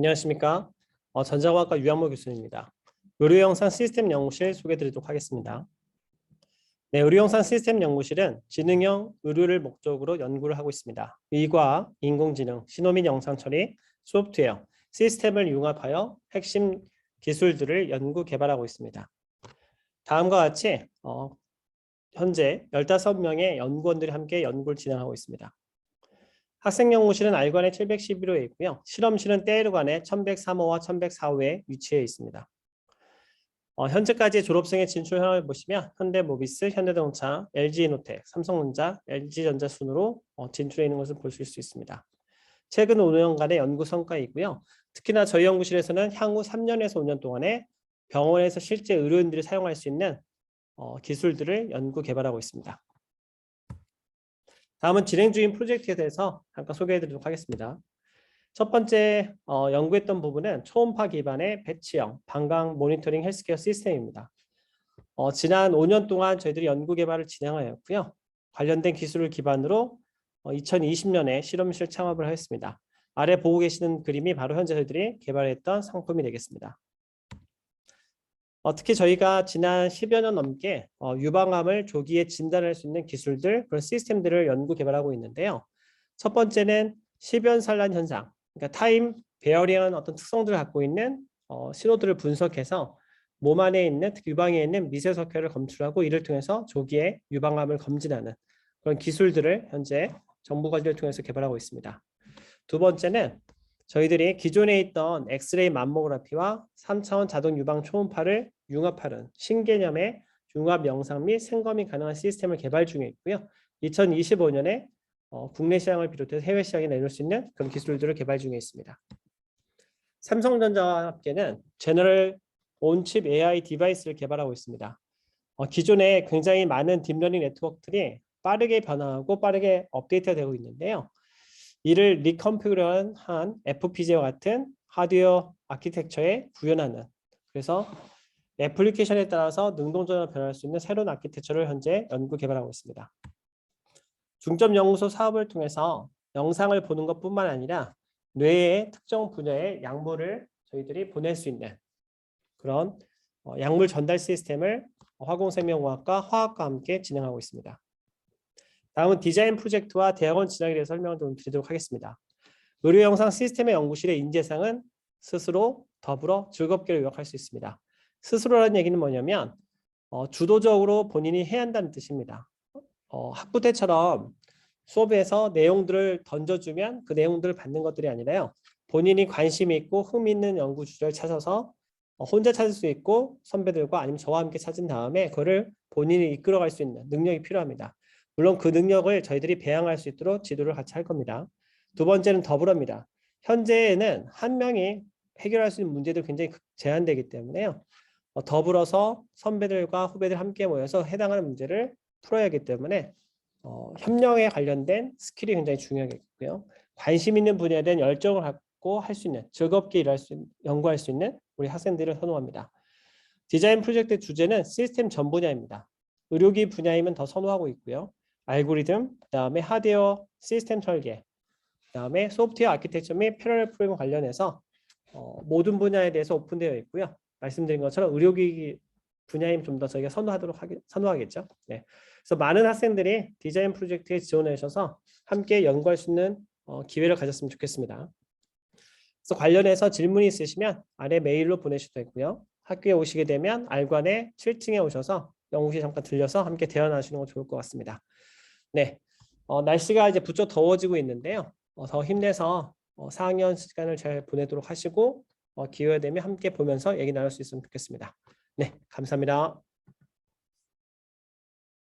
안녕하십니까. 어, 전자공학과 유양모 교수입니다. 의료영상 시스템 연구실 소개드리도록 하겠습니다. 네, 의료영상 시스템 연구실은 지능형 의료를 목적으로 연구를 하고 있습니다. 의과, 인공지능, 신호 및 영상 처리, 소프트웨어, 시스템을 융합하여 핵심 기술들을 연구 개발하고 있습니다. 다음과 같이 어, 현재 15명의 연구원들이 함께 연구를 진행하고 있습니다. 학생 연구실은 알관에 711호에 있고요. 실험실은 떼르관에 1103호와 1104호에 위치해 있습니다. 어, 현재까지 졸업생의 진출 현황을 보시면 현대모비스, 현대자동차, LG이노텍, 삼성전자, LG전자 순으로 어, 진출해 있는 것을 보실 수 있습니다. 최근 5년간의 연구 성과이고요. 특히나 저희 연구실에서는 향후 3년에서 5년 동안에 병원에서 실제 의료인들이 사용할 수 있는 어, 기술들을 연구 개발하고 있습니다. 다음은 진행 중인 프로젝트에 대해서 잠깐 소개해 드리도록 하겠습니다. 첫 번째 어, 연구했던 부분은 초음파 기반의 배치형 방광 모니터링 헬스케어 시스템입니다. 어, 지난 5년 동안 저희들이 연구 개발을 진행하였고요. 관련된 기술을 기반으로 어, 2020년에 실험실 창업을 하였습니다. 아래 보고 계시는 그림이 바로 현재 저희들이 개발했던 상품이 되겠습니다. 어, 특히 저희가 지난 10여 년 넘게 어, 유방암을 조기에 진단할 수 있는 기술들, 그런 시스템들을 연구 개발하고 있는데요. 첫 번째는 시변 산란 현상, 그러니까 타임 베어링한 어떤 특성들을 갖고 있는 어, 신호들을 분석해서 몸 안에 있는 특히 유방에 있는 미세 석회를 검출하고 이를 통해서 조기에 유방암을 검진하는 그런 기술들을 현재 정부 과제를 통해서 개발하고 있습니다. 두 번째는 저희들이 기존에 있던 엑스레이 맘모그라피와 3차원 자동 유방 초음파를 융합하는 신개념의 융합 영상 및 생검이 가능한 시스템을 개발 중에 있고요. 2025년에 어, 국내 시장을 비롯해서 해외 시장에 내놓을 수 있는 그런 기술들을 개발 중에 있습니다. 삼성전자와 함께는 제너럴 온칩 AI 디바이스를 개발하고 있습니다. 어, 기존에 굉장히 많은 딥러닝 네트워크들이 빠르게 변화하고 빠르게 업데이트가 되고 있는데요. 이를 리컨피그한 FPGA와 같은 하드웨어 아키텍처에 구현하는 그래서 애플리케이션에 따라서 능동적으로 변할 수 있는 새로운 아키텍처를 현재 연구 개발하고 있습니다. 중점 연구소 사업을 통해서 영상을 보는 것뿐만 아니라 뇌의 특정 분야의 약물을 저희들이 보낼 수 있는 그런 어, 약물 전달 시스템을 화공생명공학과 화학과 함께 진행하고 있습니다. 다음은 디자인 프로젝트와 대학원 진학에 대해서 설명을 좀 드리도록 하겠습니다. 의료 영상 시스템의 연구실의 인재상은 스스로 더불어 즐겁게 요약할 수 있습니다. 스스로라는 얘기는 뭐냐면 어, 주도적으로 본인이 해야 한다는 뜻입니다. 어, 학부 때처럼 수업에서 내용들을 던져주면 그 내용들을 받는 것들이 아니라요. 본인이 관심 있고 흥미 있는 연구 주제를 찾아서 어, 혼자 찾을 수 있고 선배들과 아니면 저와 함께 찾은 다음에 그거를 본인이 이끌어갈 수 있는 능력이 필요합니다. 물론 그 능력을 저희들이 배양할 수 있도록 지도를 같이 할 겁니다. 두 번째는 더불어입니다. 현재는 한 명이 해결할 수 있는 문제도 굉장히 제한되기 때문에요. 어, 더불어서 선배들과 후배들 함께 모여서 해당하는 문제를 풀어야 하기 때문에 어, 협력에 관련된 스킬이 굉장히 중요하겠고요. 관심 있는 분야에 대한 열정을 갖고 할 수 있는 즐겁게 일할 수 연구할 수 있는 우리 학생들을 선호합니다. 디자인 프로젝트 주제는 시스템 전 분야입니다. 의료기 분야이면 더 선호하고 있고요. 알고리즘, 그다음에 하드웨어 시스템 설계, 그다음에 소프트웨어 아키텍처 및 패러렐 프로그램 관련해서 어, 모든 분야에 대해서 오픈되어 있고요. 말씀드린 것처럼 의료기기 분야임 좀 더 저희가 선호하도록 하겠, 선호하겠죠. 네. 그래서 많은 학생들이 디자인 프로젝트에 지원해 주셔서 함께 연구할 수 있는 어, 기회를 가졌으면 좋겠습니다. 그래서 관련해서 질문이 있으시면 아래 메일로 보내셔도 되고요. 학교에 오시게 되면 알관의 7층에 오셔서 연구실 잠깐 들려서 함께 대화 나누시는 거 좋을 것 같습니다. 네, 어, 날씨가 이제 부쩍 더워지고 있는데요. 어, 더 힘내서 어, 4학년 시간을 잘 보내도록 하시고 어, 기회가 되면 함께 보면서 얘기 나눌 수 있으면 좋겠습니다. 네, 감사합니다.